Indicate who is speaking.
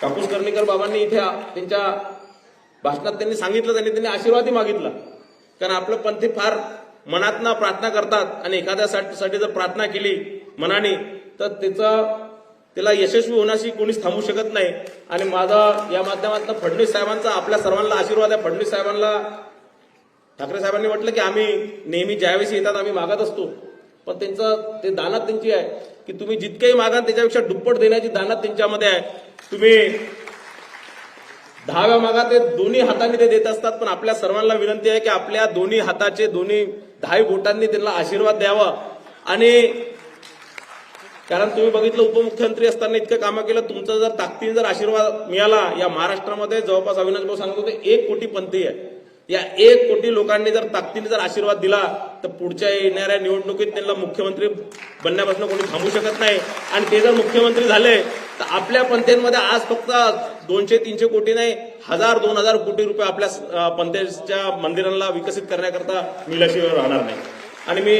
Speaker 1: कापूस कर्णिकर बाबांनी इथे त्यांच्या भाषणात त्यांनी सांगितलं त्यांनी त्यांनी आशीर्वादही मागितला. कारण आपलं पंथी फार मनातनं प्रार्थना करतात आणि एखाद्यासाठी जर प्रार्थना केली मनाने तर त्याचं त्याला यशस्वी होण्याशी कोणीच थांबू शकत नाही. आणि माझा या माध्यमातून फडणवीस साहेबांचा आपल्या सर्वांना आशीर्वाद आहे. फडणवीस साहेबांना ठाकरे साहेबांनी म्हटलं की आम्ही नेहमी ज्यावेळेस येतात आम्ही मागत असतो. पण त्यांचं ते दानात त्यांची आहे. की तुम्ही जितकेही मागाल त्याच्यापेक्षा दुप्पट देण्याची दानात त्यांच्यामध्ये आहे. तुम्ही दहाव्या मागा ते दोन्ही हाताने ते देत असतात पण आपल्या सर्वांना विनंती आहे की आपल्या दोन्ही हाताचे दोन्ही दहाही बोटांनी त्यांना आशीर्वाद द्यावा. आणि कारण तुम्ही बघितलं उपमुख्यमंत्री असताना इतकं कामं केलं तुमचा जर ताकदीने जर आशीर्वाद मिळाला या महाराष्ट्रामध्ये जवळपास अविनाश भाऊ सांगत होते एक कोटी पंथी आहे. या एक कोटी लोकांनी जर ताकदीने जर आशीर्वाद दिला तर पुढच्या येणाऱ्या निवडणुकीत त्यांना मुख्यमंत्री बनण्यापासून कोणी थांबू शकत नाही. आणि ते जर मुख्यमंत्री झाले तर आपल्या पंथेमध्ये आज फक्त दोनशे तीनशे कोटी नाही हजार दोन हजार कोटी रुपये आपल्या पंथेच्या मंदिरांना विकसित करण्याकरता मिळाशिवाय राहणार नाही. आणि मी